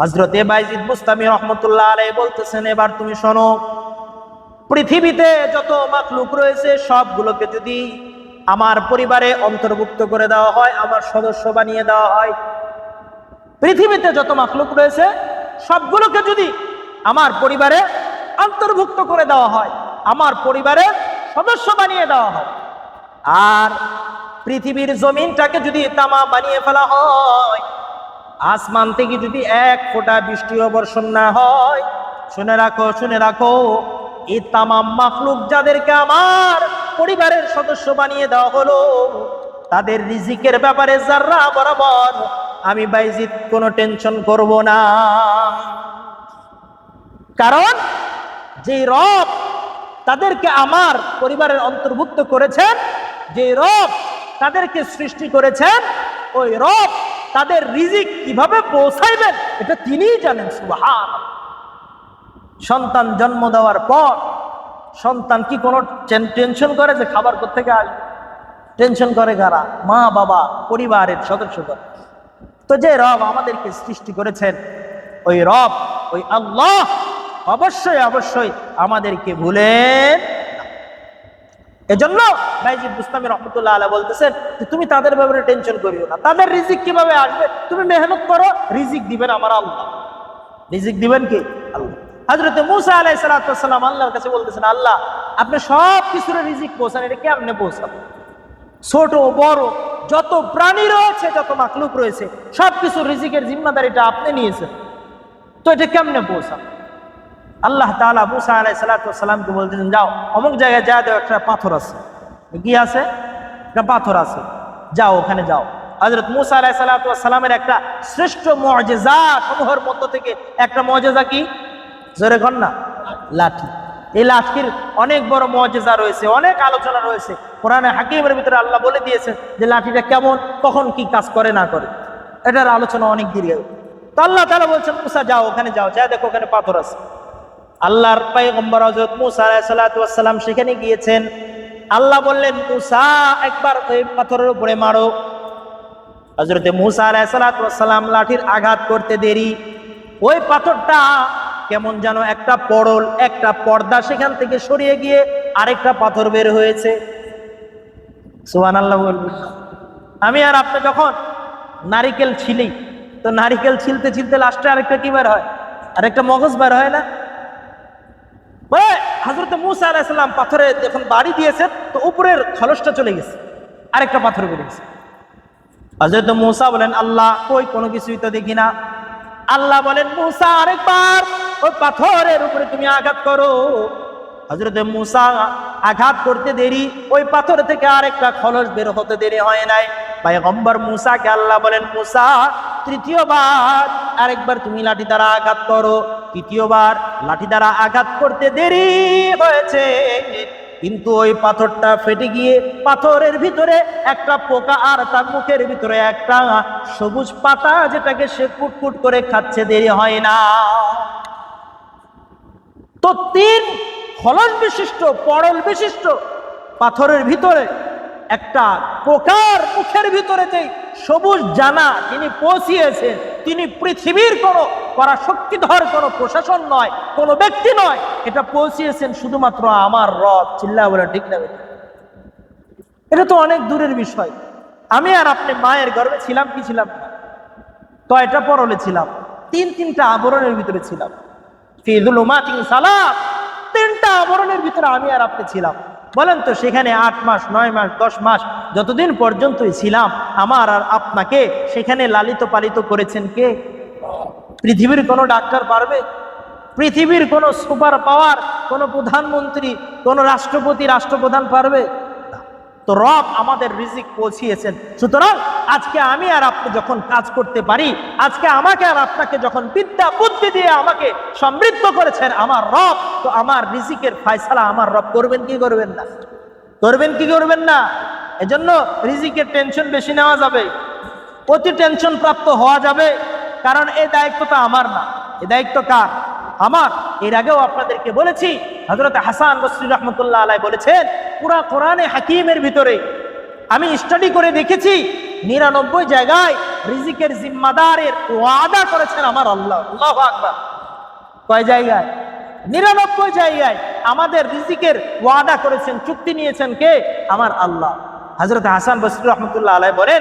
হজরতে বাইজিদ মুস্তামি রহমতুল্লাহ আলাই বলতেছেন, এবার তুমি শোনো, পৃথিবীতে যত মাকলুক রয়েছে, সবগুলোকে যদি আমার পরিবারে অন্তর্ভুক্ত করে দেওয়া হয়, আমার সদস্য বানিয়ে দেওয়া হয়, পৃথিবীতে যত মাকলুক রয়েছে, সবগুলোকে যদি আমার পরিবারে অন্তর্ভুক্ত করে দেওয়া হয়, আমার পরিবারে সদস্য বানিয়ে দেওয়া হয়, আর পৃথিবীর জমিনটাকে যদি তামা বানিয়ে ফেলা হয় আসমান থেকে যদি এক ফোঁটা বৃষ্টি বর্ষণ না হয়, শুনে রাখো শুনে রাখো, এই তামাম মাখলুক যাদেরকে আমার পরিবারের সদস্য বানিয়ে দেওয়া হলো, তাদের রিজিকের ব্যাপারে যারা বরাবর আমি বাইজিৎ কোনো টেনশন করব না। কারণ যে রব তাদেরকে আমার পরিবারের অন্তর্ভুক্ত করেছেন যে রব তাদেরকে সৃষ্টি করেছেন, ওই রব তাদের রিজিক কীভাবে পৌঁছাইবেন, এটা তিনিই জানেন সুবাহান সন্তান জন্ম দেওয়ার পর সন্তান কি কোনো টেনশন করে যে খাবার কোথেকে আসবে টেনশন করে কারা? মা, বাবা, পরিবারের সদস্যগণ তো যে রব আমাদেরকে সৃষ্টি করেছেন, ওই রব, ওই আল্লাহ অবশ্যই অবশ্যই আমাদেরকে ভুলেন। এজন্য ভাইজি বুস্তামি রহমতুল্লাহ আলা বলতেছেন যে তুমি তাদের ব্যাপারে টেনশন করিও না। তাদের রিজিক কীভাবে আসবে? তুমি মেহনত করো, রিজিক দিবেন আমার আল্লাহ। রিজিক দিবেন কি? আল্লাহ। হজরত মুসা আলাই সালাতাম আল্লাহর কাছে বলতেছেন, আল্লাহ, আপনি সব কিছুর রিজিক পৌঁছান, এটা কেমনে পৌঁছাবো ছোট, বড়, যত প্রাণী রয়েছে, যত মাকলুক রয়েছে সব কিছু রিজিকের জিম্মাদারিটা আপনি নিয়েছেন। তো এটা কেমনে পৌঁছান আল্লাহ তালা মুসা আলাই সালাতামকে বলতেছেন, যাও, অমুক জায়গায় যা দেও, একটা পাথর আছে। কি আছে? একটা পাথর আছে। যাও, ওখানে যাও। হজরত মুসা আলাই সালাতামের একটা শ্রেষ্ঠ মজেজা সমূহের মধ্য থেকে একটা মজেজা কি? জোরে কর না। লাঠি। এই লাঠির অনেক বড় মজেজা রয়েছে, অনেক আলোচনা রয়েছে। কোরআনে হাকিমের ভিতরে আল্লাহ বলে দিয়েছেন যে, লাঠিটা কেমন, কখন কি কাজ করে, না করে? এটার আলোচনা অনেক দীর্ঘ। তো আল্লাহ তালা বলছেন, মুসা, যাও, ওখানে যাও, যা দেখো, ওখানে পাথর আছে। আল্লাহর পাইগম্বর হজরত মুসা আলাইসালাম সেখানে গিয়েছেন। আল্লাহ বললেন, মুসা, একবার ওই পাথরের উপরে মারো। হজরতে মুসা আলাইসালাম লাঠির আঘাত করতে দেরি। ওই পাথরটা কেমন যেন একটা পরল একটা পর্দা সেখান থেকে সরিয়ে গিয়ে আরেকটা পাথর বের হয়েছে। সুহান আল্লাহ আমি আর আপনি যখন নারিকেল ছিলি, তো নারিকেল ছিলতে ছিলতে লাস্টে আরেকটা কি বের হয়? আরেকটা মগজ বের হয় না? হাজরত মুসা আলাইসাল্লাম পাথরে যখন বাড়ি দিয়েছে, তো উপরের খলসটা চলে গেছে, আরেকটা পাথর বেড়ে গেছে। হজরত মুসা বলেন, আল্লাহ, কই কোনো কিছুই তো দেখি না। আল্লাহ বলেন, মুসা, আরেকবার, ওই পাথরের উপরে তুমি আঘাত করো। হজরত মুসা আঘাত করতে দেরি, ওই পাথর থেকে আরেকটা খলস বের হতে দেরি হয় নাই। পায়গম্বর মুসাকে আল্লাহ বলেন, মুসা, তৃতীয়বার আরেকবার তুমি লাঠি দ্বারা আঘাত করো। তৃতীয়বার লাঠি দ্বারা আঘাত করতে দেরি হয়েছে। কিন্তু ওই পাথরটা ফেটে গিয়ে পাথরের ভিতরে একটা পোকা আর তার মুখের ভিতরে একটা সবুজ পাতা যেটাকে সে কুটকুট করে খাচ্ছে, দেরি হয় না। তো তিন ফলন বিশিষ্ট পরল বিশিষ্ট পাথরের ভিতরে একটা পোকার মুখের ভিতরে যে সবুজ জানা তিনি পৌঁছিয়েছেন, তিনি পৃথিবীর কোনো পরাশক্তিধর কোনো প্রশাসন নয়, কোনো ব্যক্তি নয়, এটা পৌঁছিয়েছেন শুধুমাত্র আমার রব চিল্লা বলে ঠিক না এটা তো অনেক দূরের বিষয়। আমি আর আপনি মায়ের গর্বে ছিলাম কি ছিলাম না? কয়টা পরলে ছিলাম। তিন তিনটা আবরণের ভিতরে ছিলাম। ফিদুল সালাম তিনটা আবরণের ভিতরে আমি আর আপনি ছিলাম। বলেন তো সেখানে আট মাস, নয় মাস, দশ মাস যতদিন পর্যন্তই ছিলাম, আমার আর আপনাকে সেখানে লালিত পালিত করেছেন কে পৃথিবীর কোনো ডাক্তার পারবে পৃথিবীর কোনো সুপার পাওয়ার, কোনো প্রধানমন্ত্রী, কোনো রাষ্ট্রপতি, রাষ্ট্রপ্রধান পারবে। তো রব আমাদের রিজিক পৌঁছিয়েছেন। সুতরাং আজকে আমি আর আপনি যখন কাজ করতে পারি, আজকে আমাকে আর আপনাকে যখন বিদ্যা, বুদ্ধি দিয়ে আমাকে সমৃদ্ধ করেছেন আমার রব, তো আমার রিজিকের ফায়সালা আমার রব করবেন কি করবেন না? করবেন কি করবেন না? এজন্য রিজিকের টেনশন বেশি নেওয়া যাবে। অতি টেনশন প্রাপ্ত হওয়া যাবে। কারণ এই দায়িত্বটা আমার না। এই দায়িত্ব কার? আমার। এর আগেও আপনাদেরকে বলেছি হজরত হাসান বসরি রহমতুল্লাহ আলাই বলেছেন পুরা কোরআনে হাকিমের ভিতরে। আমি স্টাডি করে দেখেছি, নিরানব্বই জায়গায় রিজিকের জিম্মাদারের ওয়াদা করেছেন আমার আল্লাহ। আল্লাহু আকবার। কয় জায়গায়? নিরানব্বই জায়গায় আমাদের রিজিকের ওয়াদা করেছেন, চুক্তি নিয়েছেন কে? আমার আল্লাহ। হজরত হাসান বসরি রহমতুল্লাহ আলাই বলেন,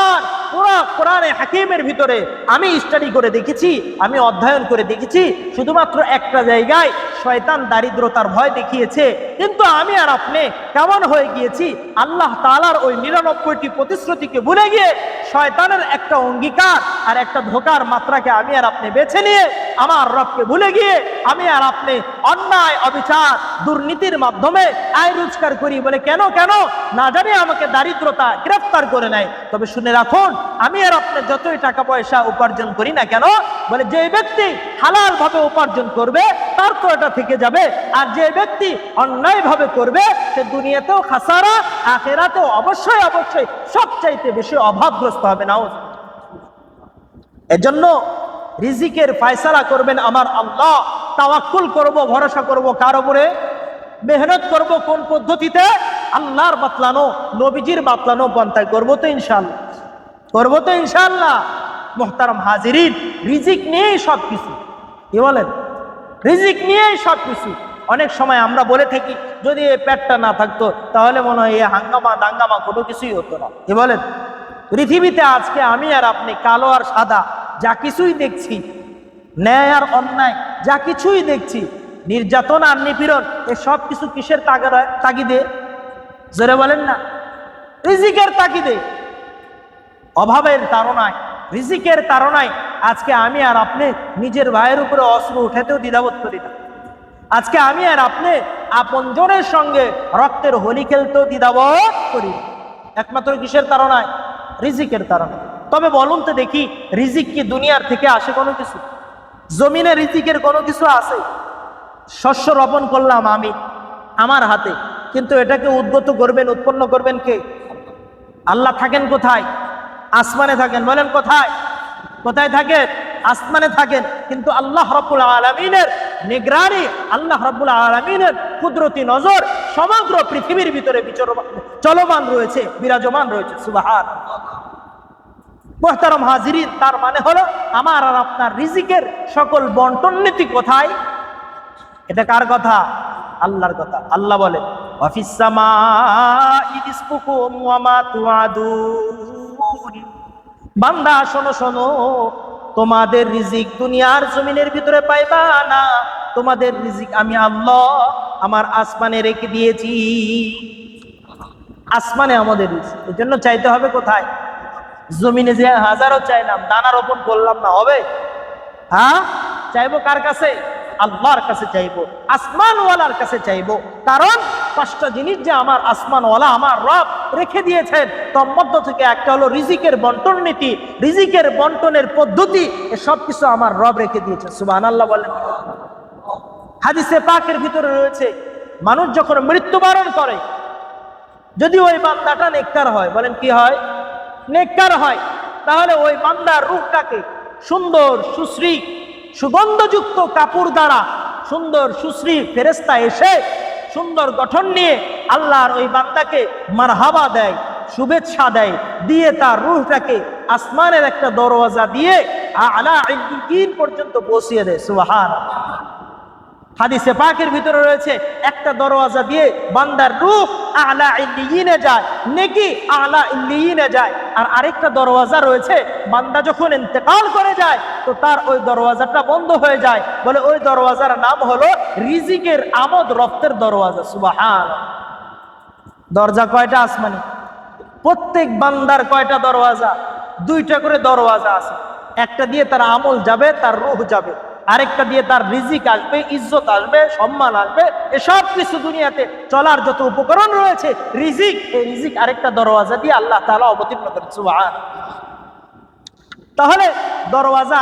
আর পুরা কোরআনে হাকিমের ভিতরে আমি স্টাডি করে দেখেছি, আমি অধ্যয়ন করে দেখেছি, শুধুমাত্র একটা জায়গায় শয়তান দারিদ্রতার ভয় দেখিয়েছে। কিন্তু আমি আর আপনি কেমন হয়ে গিয়েছি? আল্লাহ তালার ওই নিরানব্বইটি প্রতিশ্রুতিকে ভুলে গিয়ে শয়তানের একটা অঙ্গীকার আর একটা ধোকার মাত্রাকে আমি আর আপনি বেছে নিয়ে আমার রবকে ভুলে গিয়ে আমি আর আপনি অন্যায়, অবিচার, দুর্নীতির মাধ্যমে আয় রোজগার করি বলে কেন কেন? না জানি আমাকে দারিদ্রতা গ্রেফতার করে নেয়। তবে শুনে রাখুন, আমি আর আপনি যতই টাকা পয়সা উপার্জন করি না কেন, বলে যে ব্যক্তি হালাল ভাবে উপার্জন করবে তার তো এটা থেকে যাবে, আর যে ব্যক্তি অন্যায় ভাবে করবে, সে দুনিয়াতেও খাসারা, আখেরাতেও অবশ্যই অবশ্যই সবচাইতে বেশি অভাবগ্রস্ত হবে না এজন্য রিজিকের ফায়সালা করবেন আমার আল্লাহ, তাওয়াক্কুল করব, ভরসা করব, কার উপরে? মেহনত করব কোন পদ্ধতিতে? আল্লাহর বাতলানো, নবীজির বাতলানো পন্থায় করব তো ইনশাল্লাহ করব তো ইনশাল্লাহ মোহতারাম হাজিরিন, রিজিক নিয়েই সব কিছু কি বলেন? রিজিক নিয়েই সব কিছু অনেক সময় আমরা বলে থাকি, যদি এই পেটটা না থাকতো, তাহলে মনে হয় এই হাঙ্গামা দাঙ্গামা কোনো কিছুই হতো না। কি বলেন? পৃথিবীতে আজকে আমি আর আপনি, কালো আর সাদা, যা কিছুই দেখছি, ন্যায় আর অন্যায়, যা কিছুই দেখছি, নির্যাতন আর নিপীড়ন, এ সব কিছু কিসের তাগিদে? জোরে বলেন না। রিজিকের তাগিদে। অভাবের তাড়নায়, রিজিকের তাড়নায় আজকে আমি আর আপনি নিজের ভাইয়ের উপরে অস্ত্র উঠাতেও দ্বিধাবোধ করি না। আজকে আমি আর আপনি আপনজনের সঙ্গে রক্তের হোলি খেলতেও দ্বিধাবোধ করি একমাত্র কিসের তারণায় রিজিকের তাড়নায় তবে বলুন তো দেখি, রিজিক কি দুনিয়ার থেকে আসে কোনো কিছু? জমিনে রিজিকের কোনো কিছু আছে? শস্য রোপণ করলাম আমি, আমার হাতে। কিন্তু এটাকে উদ্গত করবেন, উৎপন্ন করবেন কে? আল্লাহ থাকেন কোথায়? আসমানে থাকেন, বলেন কোথায়? কোথায় থাকেন? আসমানে থাকেন। কিন্তু আল্লাহ রব্বুল আলমিনের নিগরানি, আল্লাহ রব্বুল আলমিনের কুদরতি নজর সমগ্র পৃথিবীর ভিতরে চলমান রয়েছে, বিরাজমান রয়েছে। সুবাহার মোহতারম হাজিরিন, তার মানে হলো আমার আর আপনার রিজিকের সকল বন্টন নীতি কোথায়? এটা কার কথা? আল্লাহর কথা। আল্লাহ বলে অফিস বান্দা, শোনো শোনো, তোমাদের রিজিক দুনিয়ার জমিনের ভিতরে পাইবা না। তোমাদের রিজিক আমি আল্লাহ আমার আসমানে রেখে দিয়েছি। আসমানে আমাদের রিজিক। এই জন্য চাইতে হবে কোথায়? জমিনে যে হাজারো চাইলাম দানা রোপণ করলাম না, হবে? হ্যাঁ? চাইব কার কাছে? আল্লাহর কাছে চাইব। আসমানওয়ালার কাছে চাইব। কারণ পাঁচটা জিনিস যে আমার আসমানওয়ালা, আমার রব রেখে দিয়েছেন, তোর মধ্য থেকে একটা হলো রিজিকের বন্টন নীতি। রিজিকের বন্টনের পদ্ধতি সব কিছু আমার রব রেখে দিয়েছেন। সুবাহ আল্লাহ বলেন। হাদিসে পাকের ভিতরে রয়েছে, মানুষ যখন মৃত্যুবরণ করে যদি ওই বান্দাটা নেককার হয়, বলেন কি হয়? নেককার হয়। তাহলে ওই বান্দার রূপটাকে সুন্দর, সুশ্রী, সুগন্ধযুক্ত কাপড় দ্বারা সুন্দর, সুশ্রী ফেরেস্তা এসে সুন্দর গঠন নিয়ে আল্লাহর ওই বান্দাকে মারহাবা দেয়, শুভেচ্ছা দেয়, দিয়ে তার রুহটাকে আসমানের একটা দরওয়াজা দিয়ে আলা পর্যন্ত বসিয়ে দেয় সুবহান হাদিসে পাকের ভিতরে রয়েছে, একটা দরওয়াজা দিয়ে বান্দার রূহ আলা ইল্লিয়িনে যায়, নেকি আলা ইল্লিয়িনে যায়। আর আরেকটা দরওয়াজা রয়েছে, বান্দা যখন ইন্তেকাল করে যায়, তো তার ওই দরওয়াজাটা বন্ধ হয়ে যায়। বলে ওই দরওয়াজার নাম হলো রিজিকের আমদ রক্তের দরওয়াজা সুবাহান দরজা কয়টা আসমানি? প্রত্যেক বান্দার কয়টা দরওয়াজা? দুইটা করে দরওয়াজা আছে। একটা দিয়ে তার আমল যাবে, তার রূহ যাবে। আরেকটা দিয়ে তার রিজিক আসবে, ইজ্জত আসবে, সম্মান আসবে এসব কিছু দুনিয়াতে চলার যত উপকরণ রয়েছে, রিজিক এই রিজিক আরেকটা দরওয়াজা দিয়ে আল্লাহ তালা অবতীর্ণ করেছে তাহলে দরওয়াজা